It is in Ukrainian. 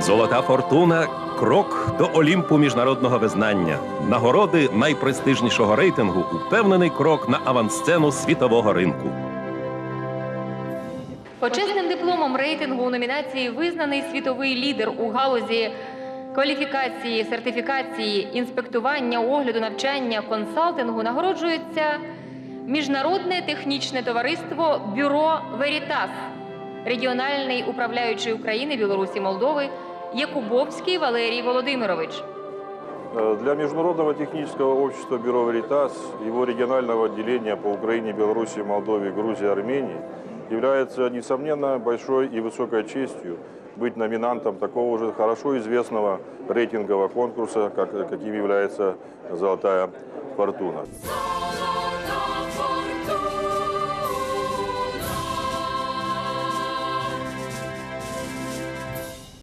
Золота фортуна крок до Олімпу міжнародного визнання. Нагороди найпрестижнішого рейтингу упевнений крок на авансцену світового ринку. Почесним дипломом рейтингу у номінації визнаний світовий лідер у галузі кваліфікації, сертифікації, інспектування, огляду, навчання, консалтингу нагороджується Міжнародне технічне товариство Бюро Верітас, регіональний управляючий України, Білорусі, Молдови Якубовський Валерій Володимирович. Э, Для Международного технического общества «Бюро Веритас», его регионального отделения по Украине, Беларуси, Молдове, Грузии, Армении, является, несомненно, большой и высокой честью быть номинантом такого уже хорошо известного рейтингового конкурса, как, каким является «Золотая фортуна». Золота